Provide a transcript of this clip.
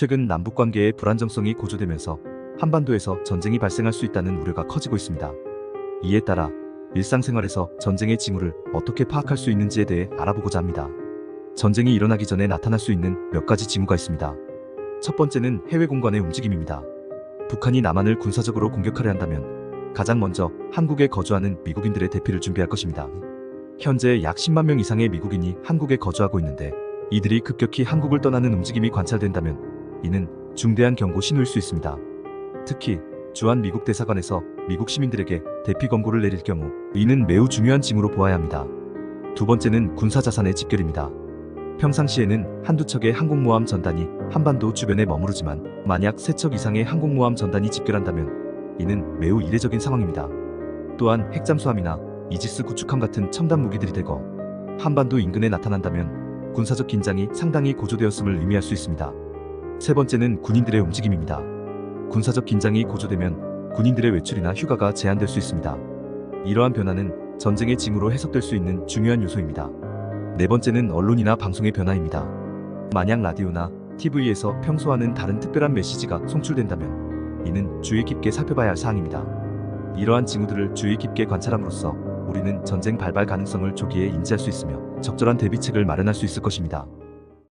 최근 남북 관계의 불안정성이 고조되면서 한반도에서 전쟁이 발생할 수 있다는 우려가 커지고 있습니다. 이에 따라 일상생활에서 전쟁의 징후를 어떻게 파악할 수 있는지에 대해 알아보고자 합니다. 전쟁이 일어나기 전에 나타날 수 있는 몇 가지 징후가 있습니다. 첫 번째는 해외 공간의 움직임입니다. 북한이 남한을 군사적으로 공격하려 한다면 가장 먼저 한국에 거주하는 미국인들의 대피를 준비할 것입니다. 현재 약 10만 명 이상의 미국인이 한국에 거주하고 있는데 이들이 급격히 한국을 떠나는 움직임이 관찰된다면 이는 중대한 경고 신호일 수 있습니다. 특히 주한 미국 대사관에서 미국 시민들에게 대피 권고를 내릴 경우 이는 매우 중요한 징후로 보아야 합니다. 두 번째는 군사 자산의 집결입니다. 평상시에는 한두 척의 항공모함 전단이 한반도 주변에 머무르지만 만약 세 척 이상의 항공모함 전단이 집결한다면 이는 매우 이례적인 상황입니다. 또한 핵잠수함이나 이지스 구축함 같은 첨단 무기들이 대거 한반도 인근에 나타난다면 군사적 긴장이 상당히 고조되었음을 의미할 수 있습니다. 세 번째는 군인들의 움직임입니다. 군사적 긴장이 고조되면 군인들의 외출이나 휴가가 제한될 수 있습니다. 이러한 변화는 전쟁의 징후로 해석될 수 있는 중요한 요소입니다. 네 번째는 언론이나 방송의 변화입니다. 만약 라디오나 TV에서 평소와는 다른 특별한 메시지가 송출된다면 이는 주의 깊게 살펴봐야 할 사항입니다. 이러한 징후들을 주의 깊게 관찰함으로써 우리는 전쟁 발발 가능성을 조기에 인지할 수 있으며 적절한 대비책을 마련할 수 있을 것입니다.